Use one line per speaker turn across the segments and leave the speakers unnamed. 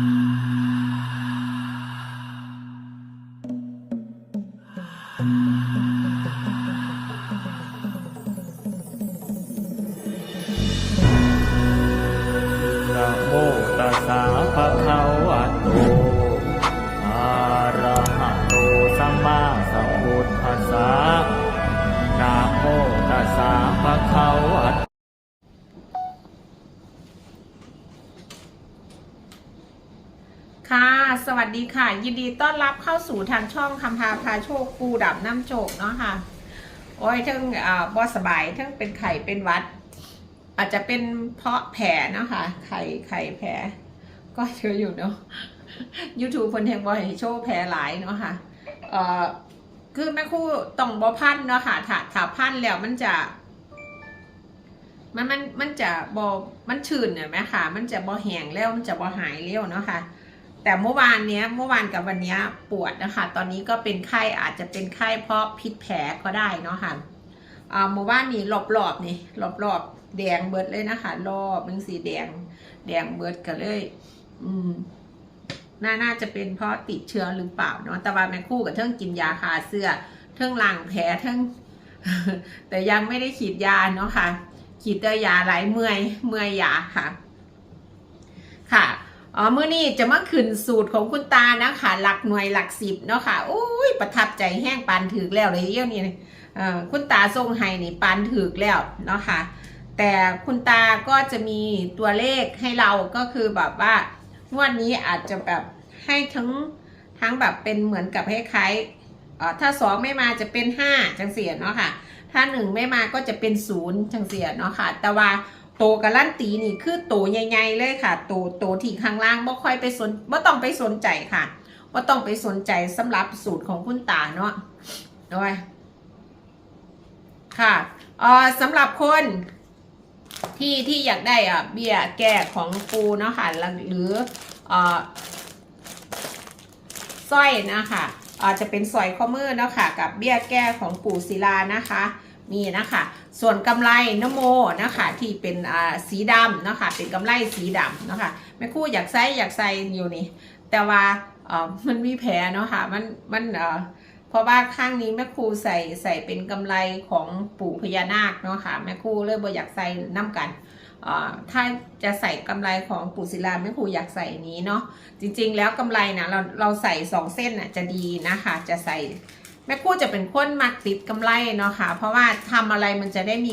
น ค่ะ สวั
สดีค่ะ ยินดีต้อนรับเข้าสู่ทางช่องคำพาพาโชคปูดับน้ำโจกเนาะค่ะ โอ้ยทั้งอ่าบอสบายทั้งเป็นไข่เป็นวัด อาจจะเป็นเพราะแผลเนาะค่ะ ไข่ไข่แผลก็เยอะอยู่เนาะ YouTube คนแทงบอยโชว์แผลหลายเนาะค่ะเอ่อคือแม่คู่ต้องบอพันเนาะค่ะถ้าถ้าพันแล้วมันจะมันมันมันจะบอมันชื้นเนี่ยไหมค่ะ มันจะบอแห้งแล้วมันจะบอหายเร็วเนาะค่ะ แต่เมื่อวานเนี้ยเมื่อวานกับวันเนี้ยปวดนะคะ ตอนนี้ก็เป็นไข้อาจจะเป็นไข้เพราะพิษแผลก็ได้เนาะค่ะอ่าเมื่อวานนี้รอบๆนี่รอบๆแดงเบิดเลยนะคะรอบนึงสีแดง แดงเบิดกันเลย อืมน่าน่าจะเป็นเพราะติดเชื้อหรือเปล่าเนาะแต่ว่าแม่คู่กับเทิงกินยาคาเสื้อเทิงล้างแผลเทิงแต่ยังไม่ได้ฉีดยาเนาะค่ะฉีดแต่ยาหลายเมื่อยเมื่อยยาค่ะ อ๋อมื่อนี้จะมาขึ้นสูตรของคุณตานะคะหลักหน่วยหลักสิบเนาะค่ะโอ้ยประทับใจแห้งปานถือแล้วเลยเยี่ยวนี่เอ่อคุณตาทรงไห้นี่ปานถือแล้วเนาะค่ะแต่คุณตาก็จะมีตัวเลขให้เราก็คือแบบว่างวดนี้อาจจะแบบให้ทั้งทั้งแบบเป็นเหมือนกับคล้ายๆถ้าสองไม่มาจะเป็นห้าจังเสียเนาะค่ะถ้าหนึ่งไม่มาก็จะเป็นศูนย์จังเสียเนาะค่ะแต่ว่า โตกับลั่นตีนี่คือโตใหญ่ๆเลยค่ะ โตโตที่ข้างล่างบ่ค่อยไปสนบ่ต้องไปสนใจค่ะบ่ต้องไปสนใจสำหรับสูตรของคุณตาเนาะด้วยค่ะเอ่อสำหรับคนที่ที่อยากได้อะเบี้ยแก้ของปูเนาะค่ะหรือเอ่อสร้อยนะคะอาจจะเป็นสร้อยข้อมือเนาะค่ะ กับเบี้ยแก้ของปู่ศิลานะคะ มีนะคะ ส่วนกำไรนโมนะคะที่เป็นสีดำนะคะเป็นกำไรสีดำนะคะแม่ครู่อยากใส่อยากใส่อยู่นี่ แต่ว่าเออมันมีแผลเนาะค่ะมันมันเออเพราะว่าข้างนี้แม่ครูใส่ใส่เป็นกำไรของปู่พญานาคเนาะค่ะแม่ครูเลยบ่อยากใส่น้ำกันถ้าจะใส่กำไรของปู่ศิลาแม่ครูอยากใส่นี้เนาะจริงๆ แล้วกำไรนะเราเราใส่สองเส้นน่ะจะดีนะคะจะใส่ แม่คู่จะเป็นคนมักติดกำไรเนาะค่ะ เพราะว่าทำอะไรมันจะได้มี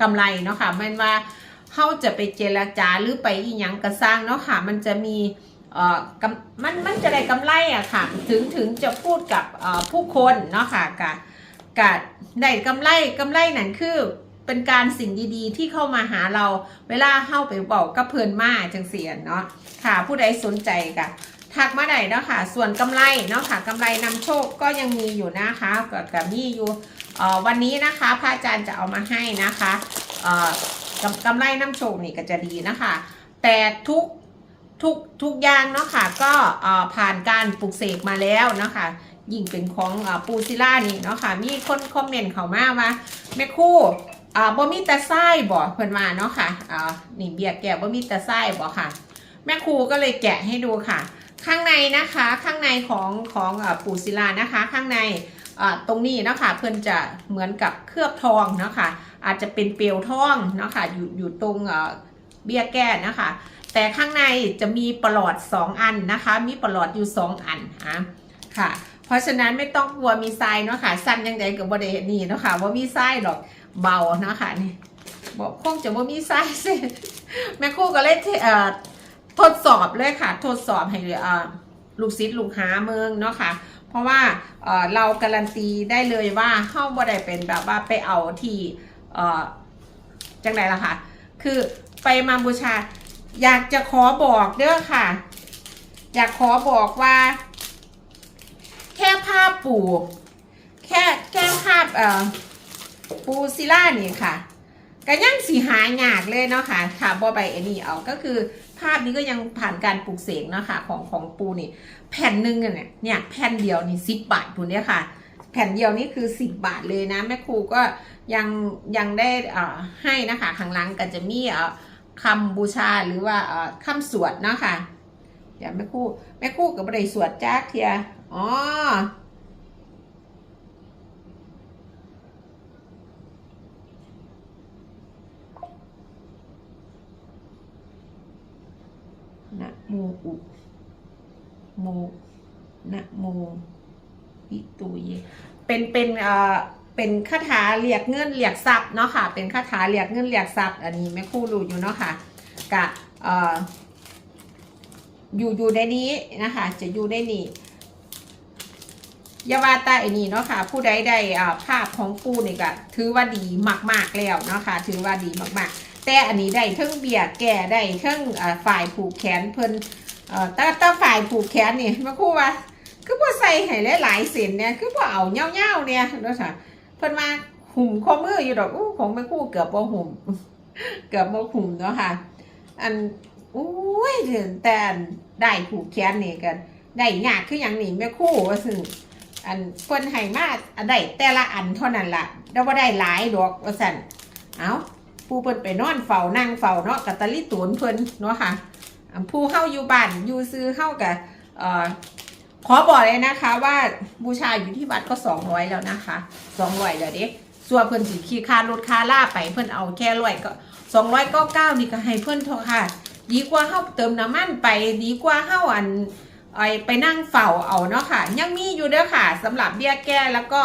กำไรเนาะค่ะไม่ว่าเขาจะไปเจรจาหรือไปอีหยังกระสร้างเนาะค่ะ มันจะมีเอ่อกำมันมันจะได้กำไรอะค่ะ ถึงถึงจะพูดกับเอ่อผู้คนเนาะค่ะกะกะได้กำไรกำไรนั่นคือเป็นการสิ่งดีๆ ที่เข้ามาหาเราเวลาเข้าไปบอกกับเพื่อนมาจังเสียนเนาะค่ะ ผู้ใดสนใจกะ ทักมาได้เนาะค่ะ ส่วนกำไรเนาะค่ะกำไรนำโชคก็ยังมีอยู่นะคะกับกับมีอยู่วันนี้นะคะพระอาจารย์จะเอามาให้นะคะกำกำไรนำโชคนี่ก็จะดีนะคะ แต่ทุกทุกทุกอย่างเนาะค่ะก็ผ่านการปลูกเสกมาแล้วเนาะค่ะยิ่งเป็นของอปูซิล่านี่เนาะค่ะมีคนคอมเมนต์เข้ามาว่าแม่ครู่บ่มีแต่ไส้บ่เพิ่นมาเนาะค่ะอ่านี่เบียร์แก้วบ่มีแต่ไส้บ่ค่ะ แม่ครูก็เลยแกะให้ดูค่ะ ข้างในนะคะข้างในของของปู่ศิลานะคะ ข้างในตรงนี้นะคะเพื่อนจะเหมือนกับเคลือบทองนะคะอาจจะเป็นเปลวทองนะคะอยู่อยู่ตรงเบี้ยแก้นะคะ แต่ข้างในจะมีปลอด 2 อันนะคะ มีปลอดอยู่ 2 อันอะค่ะ เพราะฉะนั้นไม่ต้องกลัวมีทรายเนาะค่ะสั้นยังไงกับบริเวณนี้เนาะค่ะว่ามีทรายหรอกเบาเนาะค่ะนี่บอกคงจะว่ามีทรายสิแม่คู่ก็เลยเทดสอบเลยค่ะ ทดสอบให้ลูกศิษย์ลูกหาเมืองเนาะค่ะ เพราะว่าเราการันตีได้เลยว่าเข้าบ่ได้เป็นแบบว่าไปเอาที่จังไดล่ะค่ะ คือไปมาบูชา อยากจะขอบอกเด้อค่ะ อยากขอบอกว่า แค่ภาพปู่แค่แค่ภาพเอ่อปูซิล่านี่ค่ะ ก็ยังสีหายากเลยเนาะค่ะค่ะบอใบเอนี่เอาก็คือภาพนี้ก็ยังผ่านการปลูกเสกเนาะค่ะของของปูนี่ แผ่นหนึ่งอะเนี่ยเนี่ยแผ่นเดียวนี่สิบบาทปูเนี่ยค่ะ แผ่นเดียวนี่คือสิบบาทเลยนะแม่ครูก็ยังยังได้อ่าให้นะคะข้างหลังก็จะมีอ่าคำบูชาหรือว่าอ่าคำสวดเนาะค่ะเดี๋ยวแม่ครูแม่ครูกับไดสวดจ้าเทียอ๋อ นะโมอุโมนะโมพิตุยเป็นเป็นเอ่อเป็นคาถาเรียกเงินเรียกทรัพย์เนาะค่ะ เป็นคาถาเรียกเงินเรียกทรัพย์ อันนี้แม่ครู่รู้อยู่เนาะค่ะกะเอ่ออยู่อยู่ในนี้นะคะ จะอยู่ในนี้ยาวาตาไอ้นี่เนาะค่ะ ผู้ใดได้ภาพของปูนี่ก็ถือว่าดีมาก ๆ แล้วเนาะค่ะ ถือว่าดีมาก ๆ แต่อันนี้ได้เทั้งเบียร์แก่ได้เทั้งอ่าฝ่ายผูกแขนเพิ่นเอ่อแต่แต่ฝ่ายผูกแขนนี่แม่คู่ว่าคือพอใส่ให้หลายๆเส้นเนี่ยคือพอเอาเงาๆเนี่ยนะค่ะเพิ่นมาหุ่มข้อมืออยู่ดอกอู้ของแม่คู่เกือบบ่หุ่มเกือบบ่หุ่มเนาะค่ะ อันอุ้ยเดือนแต่ได้ผูกแขนนี่กันได้ยากคืออย่างนี้แม่คู่ว่าซึ่งอันเพิ่นให้มาอันได้แต่ละอันเท่านั้นล่ะแล้วบ่ได้หลายดอกว่าซั่นเอ้า ผู้เพิ่นไปนอนเฝ้านั่งเฝ้าเนาะกับตะลิตูนเพิ่นเนาะค่ะผู้เฮาอยู่บ้านอยู่ซื้อเฮากับขอบอกเลยนะคะ ว่าบูชาอยู่ที่วัดก็สองร้อยแล้วนะคะสองร้อยแล้วเด็กส่วนเพิ่นสิขี้คารถคาล่าไปเพิ่นเอาแค่ร้อยก็สองร้อยก็เก้านี่ก็ให้เพิ่นเถอะค่ะ ดีกว่าเฮาเติมน้ำมันไปดีกว่าเฮาอันไอไปนั่งเฝ้าเอาเนาะค่ะ ยังมีอยู่เด้อค่ะสำหรับเบี้ยแก้แล้วก็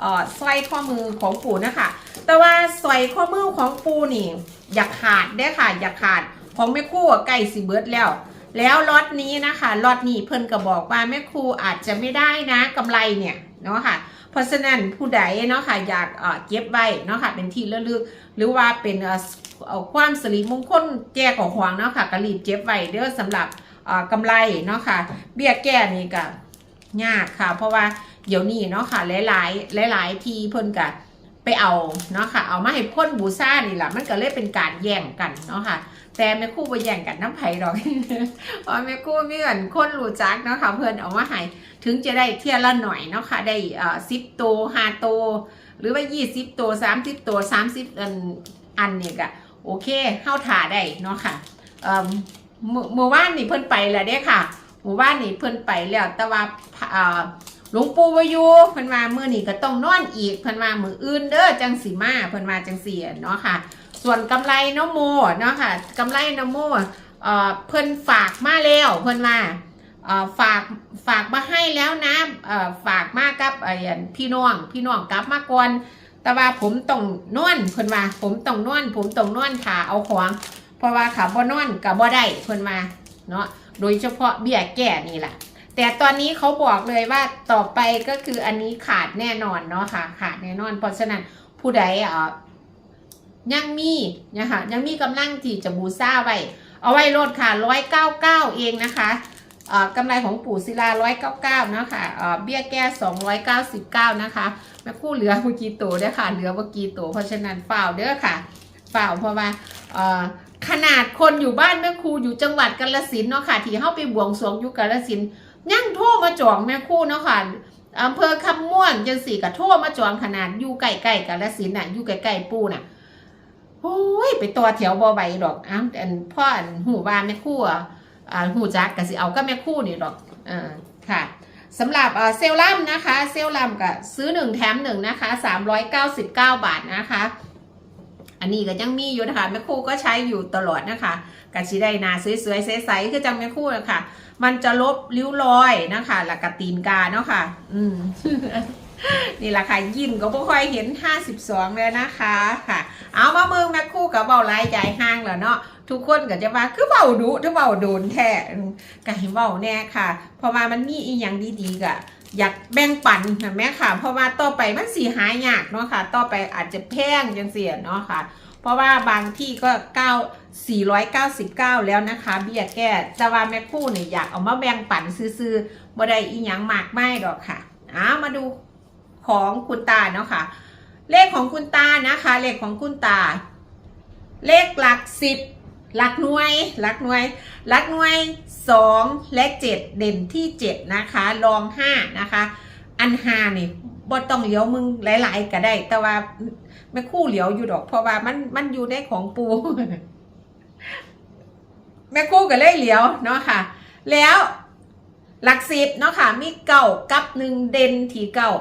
เอ่อสร้อยข้อมือของปู่นะคะ แต่ว่าสอยข้อมือของปูนี่ อย่าขาดเด้ค่ะ อย่าขาดของแม่ครู่อะใกล้สิเบิร์ดแล้ว แล้วล็อตนี้นะคะล็อตนี้เพิ่นก็บอกว่าแม่ครูอาจจะไม่ได้นะกำไรเนี่ยเนาะค่ะ เพราะฉะนั้นผู้ใดเนาะค่ะอยากเก็บไว้เนาะค่ะเป็นที่ระลึกหรือว่าเป็นเอ่อเอ่อความสิริมงคลแก่ของหวงเนาะค่ะก็รีบเก็บไว้เด้อสำหรับเอ่อกำไรเนาะค่ะ เบี้ยแก้นี่ก็ยากค่ะ เพราะว่าเดี๋ยวนี้เนาะค่ะหลายๆหลาย ๆ ที่เพิ่นก็ไป เอาเนาะค่ะ เอามาให้พ่นบูซ่านี่แหละมันก็เลยเป็นการแย่งกันเนาะค่ะ แต่แม่คู่ไปแย่งกันน้ำไผ่ดอกเพราะแม่คู่มีเงินคนรู้จักเนาะค่ะเพื่อนเอามาให้ถึงจะได้เที่ยละหน่อยเนาะค่ะ ได้เอ่อสิบตัวห้าตัวหรือว่ายี่สิบตัวสามสิบตัวสามสิบอันอันนี่ก็โอเคเข้าถ่าได้เนาะค่ะเอ่อเมื่อเมื่อวานนี่เพิ่นไปแล้วเด้ค่ะเมื่อวานนี่เพิ่นไปแล้วแต่ว่าเอ่อ หลวงปู่วายูเพิ่นมามื้อนี้ก็ต้องนอนอีกเพิ่นมามื้ออื่นเด้อจังสีมาเพิ่นมาจังสีเนาะค่ะ ส่วนกำไรน้องโมเนาะค่ะกำไรน้องโมเอ่อเพิ่นฝากมาแล้วเพิ่นมาเอ่อฝากฝากมาให้แล้วนะเอ่อฝากมากับไอ้อันพี่น้องพี่น้องกลับมาก่อนแต่ว่าผมต้องนอนเพิ่นว่าผมต้องนอนผมต้องนอนขาเอาของเพราะว่าขาบ่นอนกับบ่ได้เพิ่นมาเนาะโดยเฉพาะเบี้ยแก่นี่แหละ แต่ตอนนี้เขาบอกเลยว่าต่อไปก็คืออันนี้ขาดแน่นอนเนาะค่ะ ขาดแน่นอน เพราะฉะนั้นผู้ใดเอ่อยังมีนะคะยังมีกำลังที่จะบูซ่าไว้ เอาไว้ลดค่ะร้อยเก้าเก้าเองนะคะเอ่อกำไรของปู่ศิลาร้อยเก้าเก้านะคะเอ่อเบี้ยแก้สองร้อยเก้าสิบเก้านะคะแม่คู่เหลือเมื่อกี้ตัวด้อค่ะ เหลือเมื่อกี้ตัวเพราะฉะนั้นเปล่าเด้อค่ะเปล่าเพราะว่าเอ่อ ขนาดคนอยู่บ้านแม่ครูอยู่จังหวัดกาฬสินเนาะค่ะ ที่เข้าไปบวงสรวงอยู่กาฬสินยังโทรมาจองแม่ครูเนาะค่ะอำเภอคำม่วนจังสี่กับโทรมาจองขนาดอยู่ใกล้ๆกาฬสินน่ะอยู่ใกล้ๆปู่น่ะโอ้ยไปต่อแถวบ่ไหวดอกอ้าวอันพ่ออันหูว่าแม่ครู่อะอ่าหูจักก็สิเอาก็แม่ครู่นี่ดอกอ่าค่ะสำหรับเซลลัมนะคะ เซลลัมก็ซื้อหนึ่งแถมหนึ่งนะคะ399บาทนะคะ อันนี้ก็ยังมีอยู่นะคะแม่คู่ก็ใช้อยู่ตลอดนะคะกะชิได้นาสวยๆใสๆคือจังแม่คู่นะคะมันจะลบริ้วรอยนะคะแล้วก็ตีนกาเนาะค่ะ อืมนี่แหละค่ะยินก็บ่ค่อยเห็น 52 เลยนะคะค่ะ เอามาเมืองแม่คู่กับเบาลายใจห้างแล้วเนาะทุกคนก็จะว่าคือเบาดุถ้าเบาโดนแท้ก็ให้เบาแน่ค่ะ เพราะว่ามันมีอีหยังดีๆก็ อยากแบ่งปันเห็นไหมค่ะ เพราะว่าต่อไปมันสีหายากเนาะค่ะ ต่อไปอาจจะแพงจังเสียเนาะค่ะ เพราะว่าบางที่ก็9 499 แล้วนะคะ เบี้ยแก้แต่ว่าแม่คู่เนี่ยอยากเอามาแบ่งปันซื้อๆบ่ได้อีหยังมากไม่ดอกค่ะเอามาดูของคุณตาเนาะค่ะ เลขของคุณตานะคะ เลขของคุณตา เลขหลักสิบ หลักหน่วยหลักหน่วยหลักหน่วยสองและเจ็ดเด่นที่เจ็ดนะคะรองห้านะคะ อันห้านี่บ่ต้องเหลียวมึงหลาย ๆ ก็ได้ แต่ว่าไม่คู่เหลียวอยู่ดอก เพราะว่ามันมันอยู่ในของปูแม่คู่ก็เลยเหลียวเนาะค่ะ แล้วหลักสิบเนาะค่ะ มีเก่ากับหนึ่งเด่นที่เก่า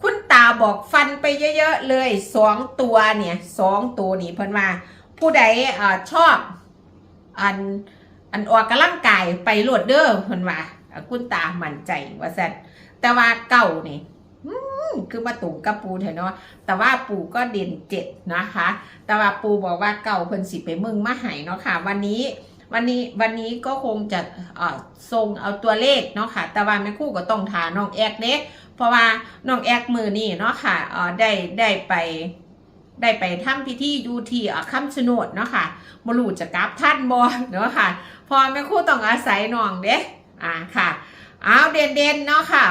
คุณตาบอกฟันไปเยอะ ๆ เลยสองตัวเนี่ยสองตัวนี่เพิ่นว่า ผู้ใดอชอบ อันอันออกกำลังกายไปโหลดเด้อเพิ่นว่าคุณตามั่นใจว่าซั่นแต่ว่าเก่านี่คือมาตุ่งกับปูเถอะเนาะ แต่ว่าปูก็เด่นเจ็ดนะคะ แต่ว่าปูบอกว่าเก่าเพิ่นสิไปมึงมาหายเนาะค่ะ วันนี้วันนี้วันนี้ก็คงจะเออส่งเอาตัวเลขเนาะค่ะ แต่ว่าแม่คู่ก็ต้องถาน้องแอกเด้เพราะว่าน้องแอกมือนี่เนาะค่ะเอ่อได้ได้ไป ได้ไปทำพิธีอยูที่เอ่อคำชะโนดเนาะค่ะบรูจะกลับท่านบอเนาะค่ะพอแม่ครู่ต้องอาศัยน้องเด้อ่าค่ะเอาเด่นเด่นเนาะค่ะ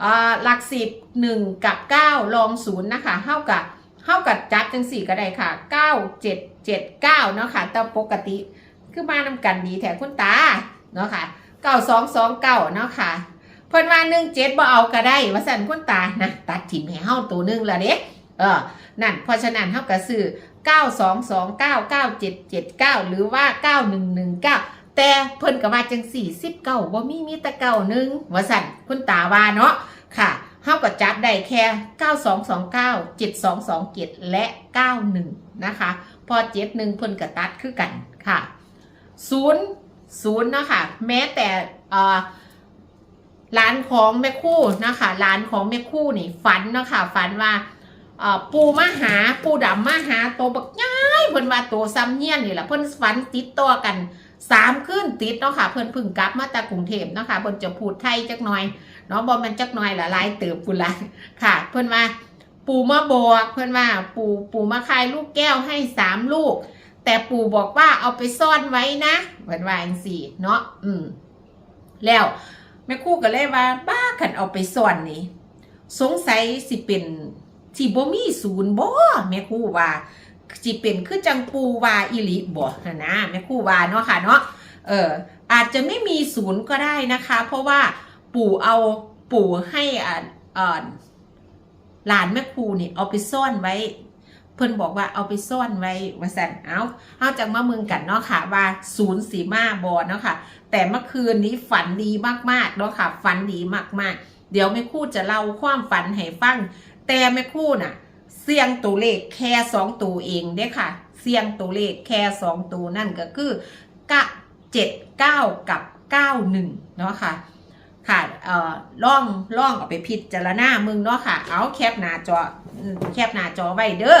เอ่อหลักสิบหนึ่งกับเก้าลองศูนย์นะคะเท่ากับเท่ากับจัดจังสี่ก็ได้ค่ะเก้าเจ็ดเจ็ดเก้าเนาะค่ะแต่ปกติคือมานำกันดีแถคุณตาเนาะค่ะเก้าสองสองเก้าเนาะค่ะเพิ่นว่าหนึ่งเจ็ดบ่เอาก็ได้ว่าสั่นคุณตานะตัดถิ่มให้เฮาตัวหนึ่งละเด้เออ นั่นเพราะฉะนั้นเฮาก็ซื้อเก้าสองสองเก้าเก้าเจ็ดเจ็ดเก้าหรือว่าเก้าหนึ่งหนึ่งเก้าแต่เพิ่นก็ว่าจังสี่สิบเก้าบ่มีมีแต่เก้าหนึ่งว่าสั่นคุณตาว่าเนาะค่ะเฮาก็จับได้แค่เก้าสองสองเก้าเจ็ดสองสองเจ็ดและเก้าหนึ่งนะคะ พอเจ็ดหนึ่งเพิ่นก็ตัดคือกันค่ะศูนย์ศูนย์นะคะแม้แต่ร้านของแม่คู่นะคะร้านของแม่คู่นี่ฝันนะคะฝันว่า ปูมาหาปูดำมาหาตัวบักย้ายเพิ่นว่าตัวซ้ำเงี้ยนนี่แหละเพิ่นฝันติดต่อกันสามคืนติดเนาะค่ะเพิ่นพึ่งกลับมาจากกรุงเทพเนาะค่ะเพิ่นจะพูดไทยจักหน่อยเนาะบ่แมันจักหน่อยละลายเติบพุ่นละค่ะ เพิ่นว่าปูมาบอกเพิ่นว่าปูปูมาคายลูกแก้วให้สามลูก แต่ปูบอกว่าเอาไปซ่อนไว้นะเหมือนว่าอังสี่เนาะอืมแล้วแม่คู่ก็เลยว่าบ้าขันเอาไปซ่อนนี่สงสัยสิเป็น ที่บ่มีศูนย์บ่แม่ครู่ว่าสิเป็นคือจังปูว่าอิลิบ่นะแม่ครู่ว่าเนาะค่ะเนาะเอออาจจะไม่มีศูนย์ก็ได้นะคะ เพราะว่าปู่เอาปู่ให้อ่าเอ่อหลานแม่ครูนี่เอาไปซ่อนไว้ เพิ่นบอกว่าเอาไปซ่อนไว้ว่าสันเอาเอาจากมาเมืองกันเนาะค่ะ ว่าศูนย์สีมาบอเนาะค่ะ แต่เมื่อคืนนี้ฝันดีมากๆเนาะค่ะ ฝันดีมากๆ เดี๋ยวแม่ครู่จะเล่าความฝันให้ฟัง แต่แม่คู่น่ะ เสียงตัวเลขแค่สองตัวเองเด้ค่ะ เสียงตัวเลขแค่สองตัวนั่นก็คือกะเจ็ดเก้ากับเก้าหนึ่งเนาะค่ะค่ะเอ่อล่องล่องเอาไปพิจารณามึงเนาะค่ะ เอาแคปหน้าจอแคปหน้าจอไว้เด้อ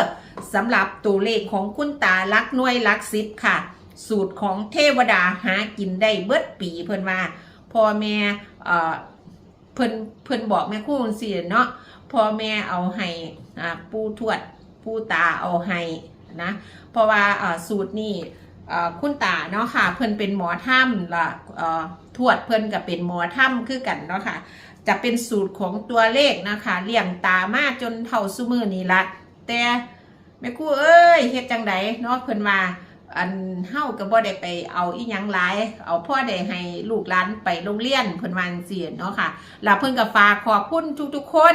สำหรับตัวเลขของคุณตาลักหน่วยลักสิบค่ะ สูตรของเทวดาหากินได้เบิดปีเพิ่นว่าพอแม่เอ่อเพิ่นเพิ่นบอกแม่คู่สิเนาะ พ่อแม่เอาให้อ่าปู่ทวดปู่ตาเอาให้นะเพราะว่าสูตรนี่คุณตาเนาะค่ะ เพิ่อนเป็นหมอถ้ำละทวดเพิ่อนก็เป็นหมอถ้ำคือกันเนาะค่ะ จะเป็นสูตรของตัวเลขนะคะเลี้ยงตามาจนเท่าซุมือนี่ละแต่แม่ครูเอ้ยเฮ็ดจังไดเนาะเพิ่อนว่าอันเฮาก็บ่ได้ไปเอาอีหยังหลายเอาพ่อได้ให้ลูกหลานไปโรงเรียนเพิ่นว่าจังซี่เนาะค่ะแล้วเพิ่นก็ฝากขอบคุณทุกๆคน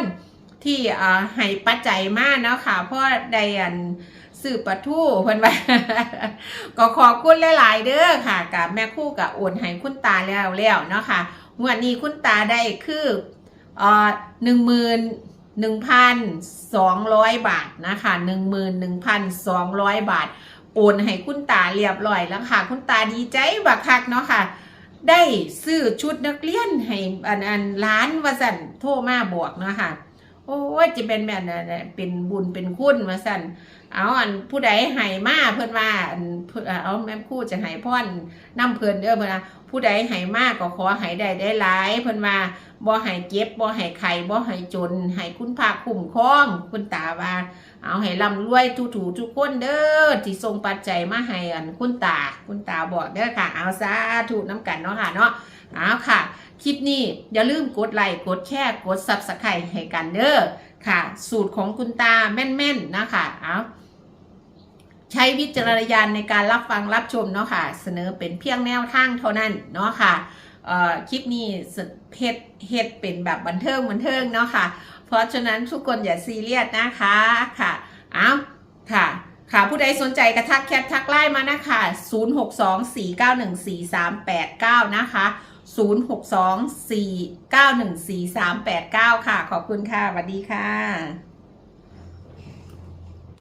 ที่เอ่อให้ปัจจัยมาเนาะค่ะเพราะไดอันสืบปะทู่เพิ่นว่าก็ขอบคุณหลาย ๆ เด้อค่ะกับแม่คู่กับโอนให้คุณตาแล้วแล้วเนาะค่ะงวดนี้คุณตาได้คือเอ่อหนึ่งหมื่นหนึ่งพันสองร้อยบาทนะคะหนึ่งหมื่นหนึ่งพันสองร้อยบาท โอนให้คุณตาเรียบร้อยแล้วค่ะ คุณตาดีใจบักคักเนาะค่ะ ได้ซื้อชุดนักเรียนให้อันอันร้านวสันโทรมาบอกเนาะค่ะ โอ้ยจะเป็นแบบนั้นเป็นบุญเป็นคุณวสันเอาอันผู้ใดให้มาเพิ่อนว่าอันเอาแม่คู่จะให้พ่อนนำเพิ่นเด้อเพิ่นว่าผู้ใดให้มากก็ขอให้ได้ได้หลาย เพิ่อนว่าบ่ให้เจ็บบ่ให้ไข้บ่ให้จนให้คุณพระคุ้มครองคุณตาว่า เอาให้ร่ำรวยทุถูทุกคนเด้อที่ส่งปัจจัยมาให้อันคุณตาคุณตาบอกเด้อค่ะ เอาสาธุน้ำกันเนาะค่ะเนาะ เอาค่ะ คลิปนี้อย่าลืมกดไลค์กดแชร์กดซับสไครต์ให้กันเด้อค่ะ สูตรของคุณตาแม่นๆนะคะเอาใช้วิจารณญาณในการรับฟังรับชมเนาะค่ะ เสนอเป็นเพียงแนวทางเท่านั้นเนาะค่ะคลิปนี้เพจเฮ็ดเป็นแบบบันเทิงบันเทิงเนาะค่ะ เพราะฉะนั้นทุกคนอย่าซีเรียสนะคะค่ะเอาค่ะ ค่ะผู้ใดสนใจกระทักแคททักไลน์มานะคะ 062 491 4389 นะคะ 0624914389 ค่ะ ขอบคุณค่ะสวัสดีค่ะ